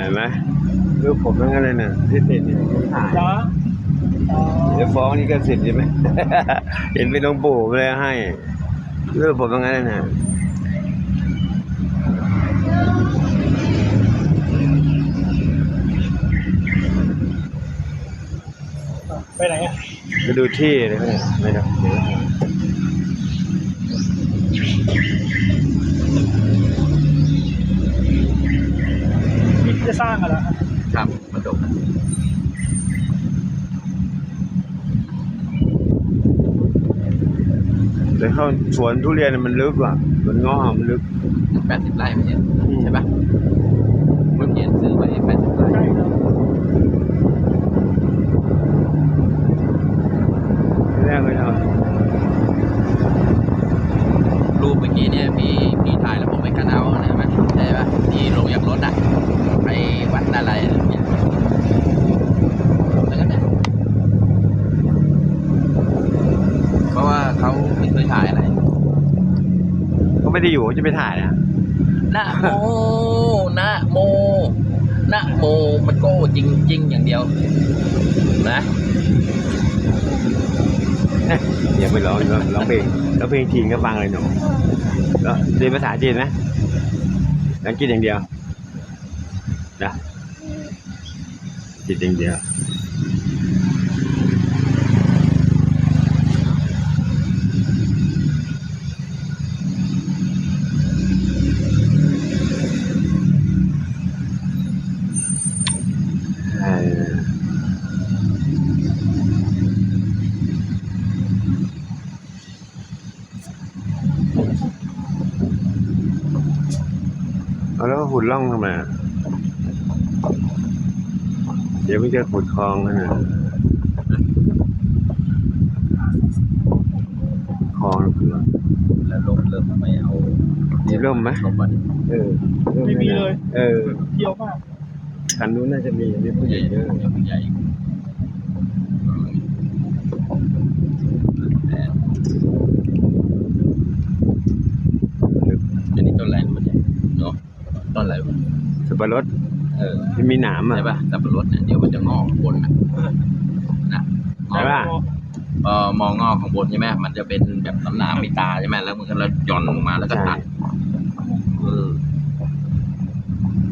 เห็นไหมรูปผมทั้งนั้นเลยน่ะที่ติดเนี่ยผมถ่ายเหรออ๋อเดี๋ยวฟ้องนี่ก็สิทธิ์ใช่ไหมเห็นเป็นหลวงปู่เลยให้รูปผมทั้งนั้นเลยน่ะไปไหนอะไปดูที่เลยไหมเนี่ยไม่ได้ จะสร้างกันแล้วครับมาดกแต่เข้าสวนทุเรียนมันลึกว่ะสวนเงาะมันลึกแปดสิบไร่ไม่ใช่อืมใช่ปะเมื่อกี้ซื้อไว้แปดสิบไร่ใช่ครับแรกเลยเอารูป เมื่อกี้เนี่ยพี่พี่ถ่ายแล้วผมไปกันเอานะไหมใช่ปะที่ลงจากรถอะไปวัดอะไรอะไรอย่างเงี้ยแล้วก็เนี่ยเพราะว่าเขาไม่เคยถ่ายอะไรก็ไม่ได้อยู่จะไปถ่ายนะนะโมนะโมนะโมมันโก้จริงจริงๆอย่างเดียว นะ อย่าไปร้องร้องร้องเพลงร้องเพลงจีนก็ฟังเลยหนูเรียนภาษาจีนไหมอังกฤษอย่างเดียวนะจีนอย่างเดียว เอาแล้วหุ่นล่องทำไมอะเดี๋ยวมันจะขุดคลองกันนะคลองขุดคลองแล้วลมเริ่มไม่เอามีร่มไหมลมมาดิเออร่ไม่มีนะเลย เออเที่ยวมากคันนู้นน่าจะมีมีผู้ผู้ใหใหญ่ญ่เยเยอะอะผู้ใหญ่อันนี้ต้นอะไรมันเนี่ยเนาะต้นอะไรวะ สับ ปะรดเออที่มีหนามอะ ใช่ป่ะสับปะรดเนี่ยเดี๋ยวมันจะงอกข้างบนนะนะงใช่อกปะเออมองงอกข้างบนใช่ไหมมันจะเป็นแบบน้ำหนามมีตาใช่ไหมแล้วมันก็แล้วหย่อนลงมาแล้วก็ตัดเออ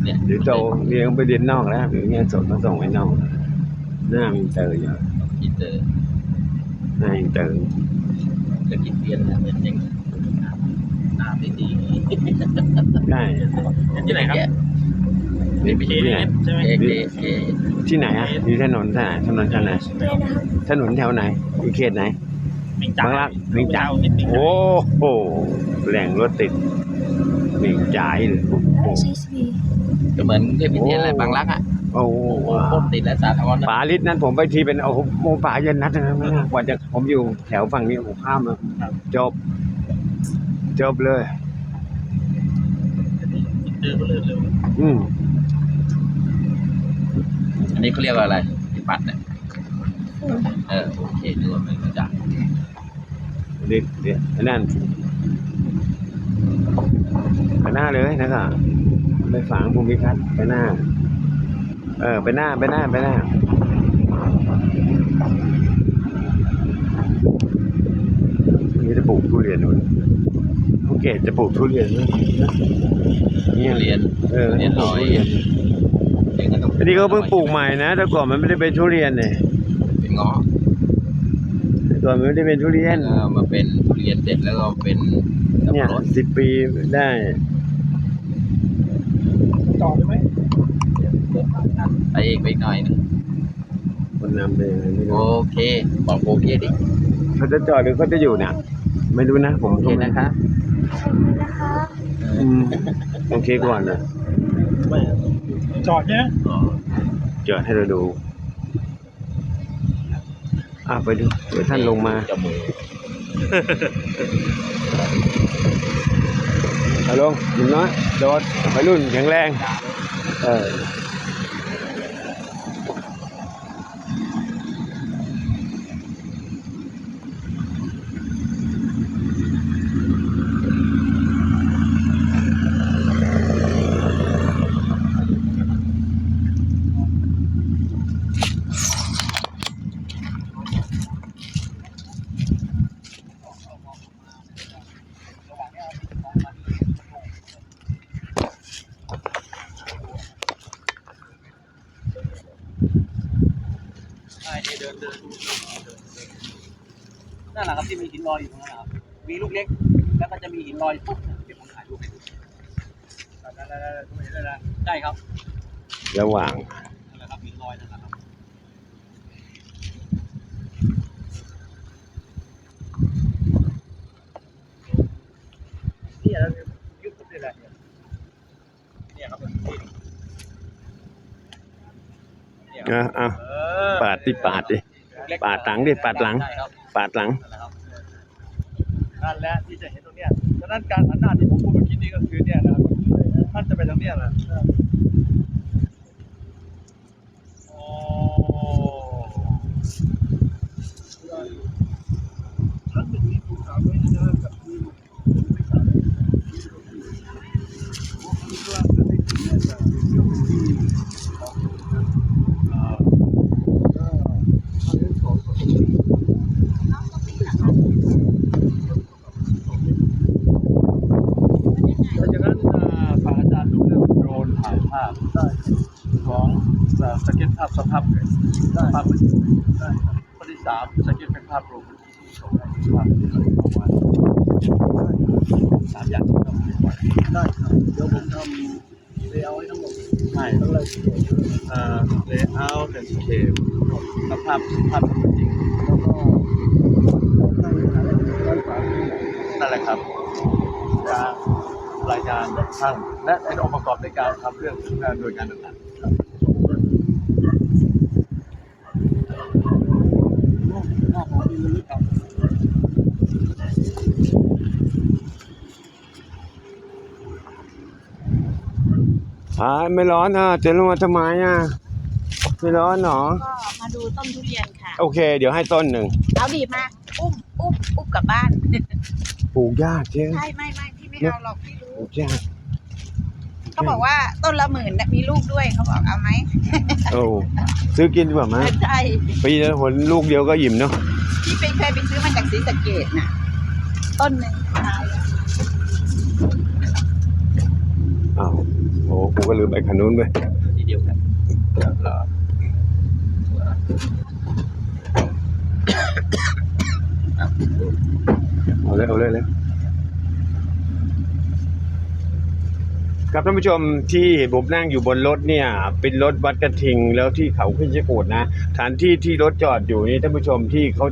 เนี่ยหรือโตเลี้ยงไปเรียนนอกแล้วหรือเงี้ยสดมาส่งไว้นอกหน้ามีเตอร์อยู่กินเจอหน้าอินเตอร์จะกินเบียนแล้วมันยังหน้าไม่ดีได้ที่ไหนครับ ไม่ไปเอที่ไหน ใช่ไหมเอเอเอที่ไหนอะอยู่ถนนที่ไหนถนนแถวไหนถนนแถวไหนอยู่เขตไหน มิงจ่าบางรักมิงจ่ายนิดนึงโอ้โหแหล่งรถติดมิงจ่ายเลยโอ้โหก็เหมือนเทพพิเทนอะไรบางรักอะโอ้โหโอ้โหโคตรติดและสาธรณ์นะฝาลิตรนั้นผมไปทีเป็นโอ้โหโมฝาเย็นนัดนะไม่น่ากว่าจะผมอยู่แถวฝั่งนี้ผมข้ามมาจบ จบเลย เจอก็เลื่อนเร็วอืม อันนี้เขาเรียกว่าอะไรพิปัดเนี่ยเออโอเคดูว่าไม่รู้จักเด็กเด็กอันนั่นไปหน้าเลยนะครับไปฝังภูมิทัศน์ไปหน้า เออ ไปหน้าไปหน้าไปหน้านี่จะปลูกทุเรียนนู่นภูเก็ตจะปลูกทุเรียนด้วยนะเนี่ยเรียน เออเรียนปลูน้กอย ทุเรียนเรียนก็ต้องอันนี้เขาเพิ่งปลูกใหม่นะแต่ก่อนมันไม่ได้เป็นทุเรียนเนี่ยเป็นเงาะแต่ก่อนมันไม่ได้เป็นทุเรียนแล้วก็มาเป็นทุเรียนเสร็จแล้วก็เป็นสับเนี่ยปะรดสิบปีได้จอดได้ไหมไปอีกไปอีกหน่อยนึงคนนำเลยไม่โอรู้เคบอกโอเคดิเขาจะจอดหรือเขาจะอยู่เนี่ยไม่รู้นะ ผมโอเคนะคะ อืมโอเคก่อนนะไม่ จอดเนี่ยอ๋อจอดให้เราดูอะไปดูเดี๋ยวท่านลงมาจมูกเอาลงหนุ่มน้อยโดดไปรุ่นแข็งแรง เออ ใช่เดินเดินนั่นแหละครับที่มีหินลอยอยู่ตรงนั้นครับมีลูกเล็ก แล้วก็จะมีหินลอยปุ๊บเดี๋ยวผมถ่ายรูปให้ดูได้ครับ ระหว่าง อะอะเออปาดดิปาดดิเล็กปาดหลังดิปาดหลังใช่ครับปาดหลังนั่นแหละครับนั่นแหละที่จะเห็นตรงเนี้ยฉะนั้นการหันหน้าที่ผมพูดเมื่อกี้นี้ก็คือเนี่ยนะครับท่านจะไปทางเนี้ยนะโอ้ท่านเป็นนี้ผมถามไว้นะกับคือผมไม่ทราบว่าคุณกล้าจะได้ที่เนี่ยจะเดี๋ยวเป็นที่ของเอ่อก็ทางเรื่องของของ เพราะฉะนั้นอ่าฝากอาจารย์ดูเรื่องโดรนถ่ายภาพได้ของอ่าสเก็ตภาพสภาพเลย ได้ภาพเป็นได้ครับข้อที่สามสก็ตเป็นภาพรวมเป็นที่ชมได้ภาพที่เราเอามาสามอย่างที่เราได้ครับเดี๋ยวผมทำเลเยอร์ให้ทั้งหมดใช่ทั้งรายลเอียอ่าเลเยอร์เป็นสเกลกับภาพภาพจริงแล้วก็นั่นแหละครับการรายงานช่างและเป็นองค์ประกอบในการทำเรื่องงานโดยงานต่างๆครับ หน้าของดินลึกครับอ่าไม่ร้อนอะเจะลงมาทำไมอะ ไม่ร้อนหรอ ก็มาดูต้นทุเรียนค่ะ โอเค เดี๋ยวให้ต้นหนึ่งเอาดีมา อุ้มอุ้มอุ้มกลับบ้าน ปลูกยากเจ๊ใช่ไม่ไม่พี่ไม่เอาหรอกพี่รู้ ปลูกยากเขาบอกว่าต้นละหมื่นน่ะมีลูกด้วยเขาบอกเอาไหม โอ้ซื้อกินดีกว่าไหมใช่ ปีละผลลูกเดียวก็อิ่มเนาะ พี่ไปเคยไปซื้อมาจากศรีสะเกดน่ะ ต้นหนึ่งตายอะอ้าวโอ้กูก็ลืมไปคันนู้นไปทีเดียวกันเอาเลยเอาเลยเลยครับท่านผู้ชมที่ผมนั่งอยู่บนรถเนี่ย เป็นรถวัดกระทิงแล้วที่เขาขึ้นชะโกดนะฐานที่ที่รถจอดอยู่นี่ท่านผู้ชมที่เขา